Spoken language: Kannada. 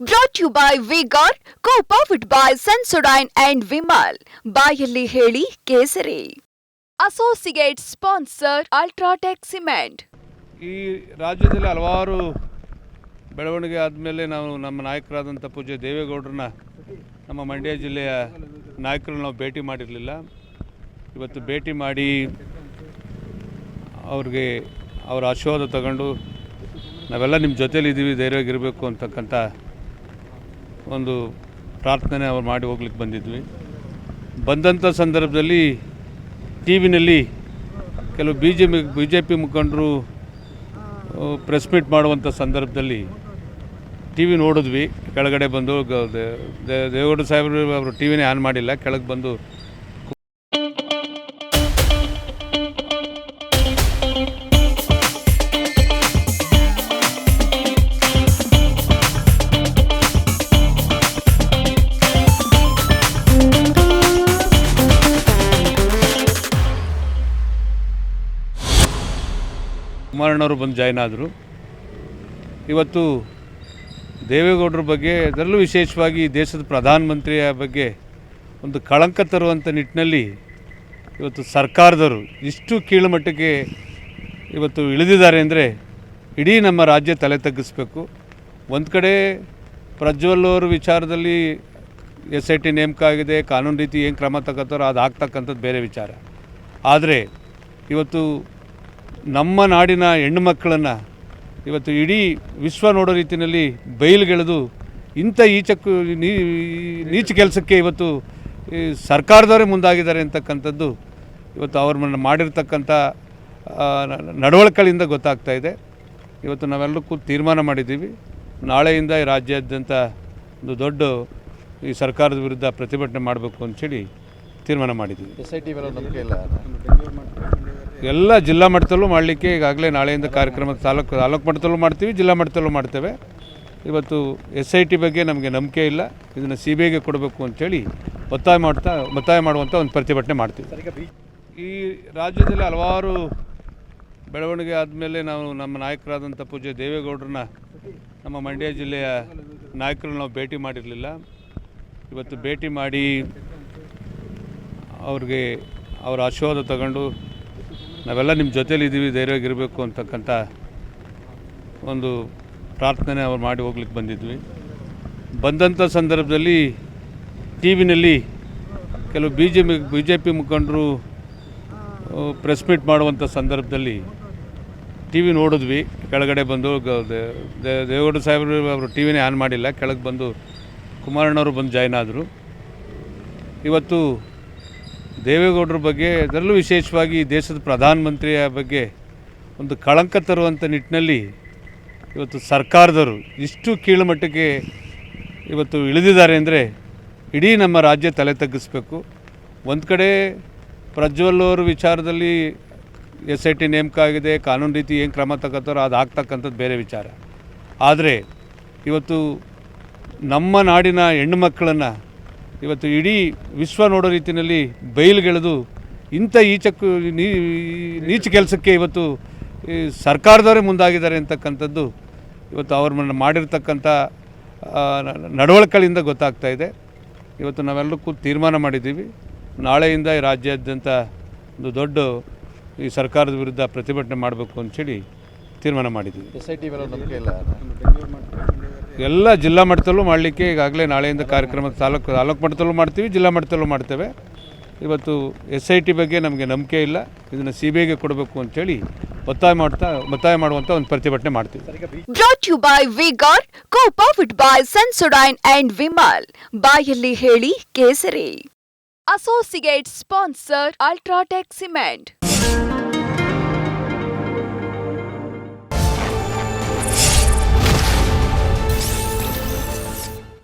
Brought you by vigour co powered by Sensodyne and Vimal ಬಾಯಲ್ಲಿ ಹೇಳಿ ಕೇಸರಿ. ಅಸೋಸಿಯೇಟ್ ಸ್ಪಾನ್ಸರ್ ಅಲ್ಟ್ರಾಟೆಕ್ ಸಿಮೆಂಟ್ ಈ ರಾಜ್ಯದಲ್ಲಿ ಹಲವಾರು ಬೆಳವಣಿಗೆ ಆದಮೇಲೆ ನಾವು ನಮ್ಮ ನಾಯಕರಾದಂಥ ಪೂಜೆ ದೇವೇಗೌಡರನ್ನ ನಮ್ಮ ಮಂಡ್ಯ ಜಿಲ್ಲೆಯ ನಾಯಕರು ನಾವು ಭೇಟಿ ಮಾಡಿರಲಿಲ್ಲ. ಇವತ್ತು ಭೇಟಿ ಮಾಡಿ ಅವ್ರಿಗೆ ಅವರ ಆಶೀರ್ವಾದ ತಗೊಂಡು ನಾವೆಲ್ಲ ನಿಮ್ಮ ಜೊತೇಲಿ ಇದ್ದೀವಿ ಧೈರ್ಯವಾಗಿರಬೇಕು ಅಂತಕ್ಕಂಥ ಒಂದು ಪ್ರಾರ್ಥನೆ ಅವ್ರು ಮಾಡಿ ಹೋಗ್ಲಿಕ್ಕೆ ಬಂದಿದ್ವಿ. ಬಂದಂಥ ಸಂದರ್ಭದಲ್ಲಿ ಟಿ ವಿನಲ್ಲಿ ಕೆಲವು B J P B J P ಮುಖಂಡರು ಪ್ರೆಸ್ ಮೀಟ್ ಮಾಡುವಂಥ ಸಂದರ್ಭದಲ್ಲಿ ಟಿ ವಿ ನೋಡಿದ್ವಿ. ಕೆಳಗಡೆ ಬಂದು ದೇವೇಗೌಡ ಸಾಹೇಬರು ಅವರು ಟಿ ವಿನೇ ಆನ್ ಮಾಡಿಲ್ಲ. ಕೆಳಗೆ ಬಂದು ಕುಮಾರಣ್ಣವರು ಬಂದು ಜಾಯ್ನ್ ಆದರು. ಇವತ್ತು ದೇವೇಗೌಡರ ಬಗ್ಗೆ ಅದರಲ್ಲೂ ವಿಶೇಷವಾಗಿ ದೇಶದ ಪ್ರಧಾನಮಂತ್ರಿಯ ಬಗ್ಗೆ ಒಂದು ಕಳಂಕ ತರುವಂಥ ನಿಟ್ಟಿನಲ್ಲಿ ಇವತ್ತು ಸರ್ಕಾರದವರು ಇಷ್ಟು ಕೀಳುಮಟ್ಟಕ್ಕೆ ಇವತ್ತು ಇಳಿದಿದ್ದಾರೆ ಅಂದರೆ ಇಡೀ ನಮ್ಮ ರಾಜ್ಯ ತಲೆ ತಗ್ಗಿಸ್ಬೇಕು. ಒಂದು ಕಡೆ ಪ್ರಜ್ವಲ್ ಅವರ ವಿಚಾರದಲ್ಲಿ ಎಸ್ ಐ ಟಿ ನೇಮಕ ಆಗಿದೆ ಕಾನೂನು ರೀತಿ ಏನು ಕ್ರಮ ತಗೋತಾರೋ ಅದು ಆಗ್ತಕ್ಕಂಥದ್ದು ಬೇರೆ ವಿಚಾರ. ಆದರೆ ಇವತ್ತು ನಮ್ಮ ನಾಡಿನ ಹೆಣ್ಣು ಮಕ್ಕಳನ್ನು ಇವತ್ತು ಇಡೀ ವಿಶ್ವ ನೋಡೋ ರೀತಿಯಲ್ಲಿ ಬಯಲುಗೆಳೆದು ಇಂಥ ಈಚಕ್ಕೂ ನೀಚ ಕೆಲಸಕ್ಕೆ ಇವತ್ತು ಸರ್ಕಾರದವರೇ ಮುಂದಾಗಿದ್ದಾರೆ ಅಂತಕ್ಕಂಥದ್ದು ಇವತ್ತು ಅವ್ರ ಮಾಡಿರ್ತಕ್ಕಂಥ ನಡವಳಿಕೆಗಳಿಂದ ಗೊತ್ತಾಗ್ತಾ ಇದೆ. ಇವತ್ತು ನಾವೆಲ್ಲರೂ ಕೂತು ತೀರ್ಮಾನ ಮಾಡಿದ್ದೀವಿ. ನಾಳೆಯಿಂದ ಈ ರಾಜ್ಯಾದ್ಯಂತ ಒಂದು ದೊಡ್ಡ ಈ ಸರ್ಕಾರದ ವಿರುದ್ಧ ಪ್ರತಿಭಟನೆ ಮಾಡಬೇಕು ಅಂಥೇಳಿ ತೀರ್ಮಾನ ಮಾಡಿದ್ದೀವಿ. ಎಸ್ ಐ ಟಿ ಇಲ್ಲ. ಎಲ್ಲ ಜಿಲ್ಲಾ ಮಟ್ಟದಲ್ಲೂ ಮಾಡಲಿಕ್ಕೆ ಈಗಾಗಲೇ ನಾಳೆಯಿಂದ ಕಾರ್ಯಕ್ರಮ ತಾಲೂಕು ತಾಲೂಕು ಮಟ್ಟದಲ್ಲೂ ಮಾಡ್ತೀವಿ ಜಿಲ್ಲಾ ಮಟ್ಟದಲ್ಲೂ ಮಾಡ್ತೇವೆ. ಇವತ್ತು ಎಸ್ ಐ ಟಿ ಬಗ್ಗೆ ನಮಗೆ ನಂಬಿಕೆ ಇಲ್ಲ. ಇದನ್ನು ಸಿ ಬಿ ಐಗೆ ಕೊಡಬೇಕು ಅಂಥೇಳಿ ಒತ್ತಾಯ ಮಾಡ್ತಾ ಒತ್ತಾಯ ಮಾಡುವಂಥ ಒಂದು ಪ್ರತಿಭಟನೆ ಮಾಡ್ತೀವಿ. ಈ ರಾಜ್ಯದಲ್ಲಿ ಹಲವಾರು ಬೆಳವಣಿಗೆ ಆದಮೇಲೆ ನಾವು ನಮ್ಮ ನಾಯಕರಾದಂಥ ಪೂಜ್ಯ ದೇವೇಗೌಡರನ್ನ ನಮ್ಮ ಮಂಡ್ಯ ಜಿಲ್ಲೆಯ ನಾಯಕರನ್ನ ನಾವು ಭೇಟಿ ಮಾಡಿರಲಿಲ್ಲ. ಇವತ್ತು ಭೇಟಿ ಮಾಡಿ ಅವ್ರಿಗೆ ಅವರ ಆಶೀರ್ವಾದ ತಗೊಂಡು ನಾವೆಲ್ಲ ನಿಮ್ಮ ಜೊತೇಲಿ ಇದ್ದೀವಿ ಧೈರ್ಯವಾಗಿರಬೇಕು ಅಂತಕ್ಕಂಥ ಒಂದು ಪ್ರಾರ್ಥನೆ ಅವ್ರು ಮಾಡಿ ಹೋಗ್ಲಿಕ್ಕೆ ಬಂದಿದ್ವಿ. ಬಂದಂಥ ಸಂದರ್ಭದಲ್ಲಿ ಟಿ ವಿನಲ್ಲಿ ಕೆಲವು B J P B J P ಮುಖಂಡರು ಪ್ರೆಸ್ ಮೀಟ್ ಮಾಡುವಂಥ ಸಂದರ್ಭದಲ್ಲಿ ಟಿ ವಿ ನೋಡಿದ್ವಿ. ಕೆಳಗಡೆ ಬಂದು ದೇವೇಗೌಡ ಸಾಹೇಬರು ಅವರು ಟಿ ವಿನೇ ಆನ್ ಮಾಡಿಲ್ಲ. ಕೆಳಗೆ ಬಂದು ಕುಮಾರಣ್ಣವರು ಬಂದು ಜಾಯ್ನ್ ಆದರು. ಇವತ್ತು ದೇವೇಗೌಡರ ಬಗ್ಗೆ ಅದರಲ್ಲೂ ವಿಶೇಷವಾಗಿ ದೇಶದ ಪ್ರಧಾನಮಂತ್ರಿಯ ಬಗ್ಗೆ ಒಂದು ಕಳಂಕ ತರುವಂಥ ನಿಟ್ಟಿನಲ್ಲಿ ಇವತ್ತು ಸರ್ಕಾರದವರು ಇಷ್ಟು ಕೀಳುಮಟ್ಟಕ್ಕೆ ಇವತ್ತು ಇಳಿದಿದ್ದಾರೆ ಅಂದರೆ ಇಡೀ ನಮ್ಮ ರಾಜ್ಯ ತಲೆ ತಗ್ಗಿಸ್ಬೇಕು. ಒಂದು ಕಡೆ ಪ್ರಜ್ವಲ್ ಅವರ ವಿಚಾರದಲ್ಲಿ ಎಸ್ ಐ ಟಿ ನೇಮಕ ಆಗಿದೆ, ಕಾನೂನು ರೀತಿ ಏನು ಕ್ರಮ ತಗೋತಾರೋ ಅದು ಆಗ್ತಕ್ಕಂಥದ್ದು ಬೇರೆ ವಿಚಾರ. ಆದರೆ ಇವತ್ತು ನಮ್ಮ ನಾಡಿನ ಹೆಣ್ಣು ಮಕ್ಕಳನ್ನು ಇವತ್ತು ಇಡೀ ವಿಶ್ವ ನೋಡೋ ರೀತಿಯಲ್ಲಿ ಬಯಲುಗೆಳೆದು ಇಂಥ ಈಚಕ್ಕೂ ನೀಚ ಕೆಲಸಕ್ಕೆ ಇವತ್ತು ಸರ್ಕಾರದವರೇ ಮುಂದಾಗಿದ್ದಾರೆ ಅಂತಕ್ಕಂಥದ್ದು ಇವತ್ತು ಅವ್ರ ಮಾಡಿರ್ತಕ್ಕಂಥ ನಡವಳಿಕೆಗಳಿಂದ ಗೊತ್ತಾಗ್ತಾ ಇದೆ. ಇವತ್ತು ನಾವೆಲ್ಲರೂ ಕೂತು ತೀರ್ಮಾನ ಮಾಡಿದ್ದೀವಿ. ನಾಳೆಯಿಂದ ರಾಜ್ಯಾದ್ಯಂತ ಒಂದು ದೊಡ್ಡ ಈ ಸರ್ಕಾರದ ವಿರುದ್ಧ ಪ್ರತಿಭಟನೆ ಮಾಡಬೇಕು ಅಂಥೇಳಿ ತೀರ್ಮಾನ ಮಾಡಿದ್ದೀವಿ. ಎಸ್ ಐ ಟಿ ಮೇಲೆ ನಂಬಿಕೆ ಇಲ್ಲ. ಎಲ್ಲ ಜಿಲ್ಲಾ ಮಟ್ಟದಲ್ಲೂ ಮಾಡಲಿಕ್ಕೆ ಈಗಾಗಲೇ ನಾಳೆಯಿಂದ ಕಾರ್ಯಕ್ರಮ ತಾಲೂಕು ತಾಲೂಕು ಮಟ್ಟದಲ್ಲೂ ಮಾಡ್ತೀವಿ ಜಿಲ್ಲಾ ಮಟ್ಟದಲ್ಲೂ ಮಾಡ್ತೇವೆ. ಇವತ್ತು ಎಸ್ ಐ ಟಿ ಬಗ್ಗೆ ನಮಗೆ ನಂಬಿಕೆ ಇಲ್ಲ. ಇದನ್ನು ಸಿ ಬಿ ಐಗೆ ಕೊಡಬೇಕು ಅಂತೇಳಿ ಒತ್ತಾಯ ಮಾಡ್ತಾ ಒತ್ತಾಯ ಮಾಡುವಂಥ ಒಂದು ಪ್ರತಿಭಟನೆ ಮಾಡ್ತೀವಿ. Brought you by vigour co powered by Sensodyne and Vimal ಬಾಯಲ್ಲಿ ಹೇಳಿ ಕೇಸರಿ. Associate sponsor UltraTech cement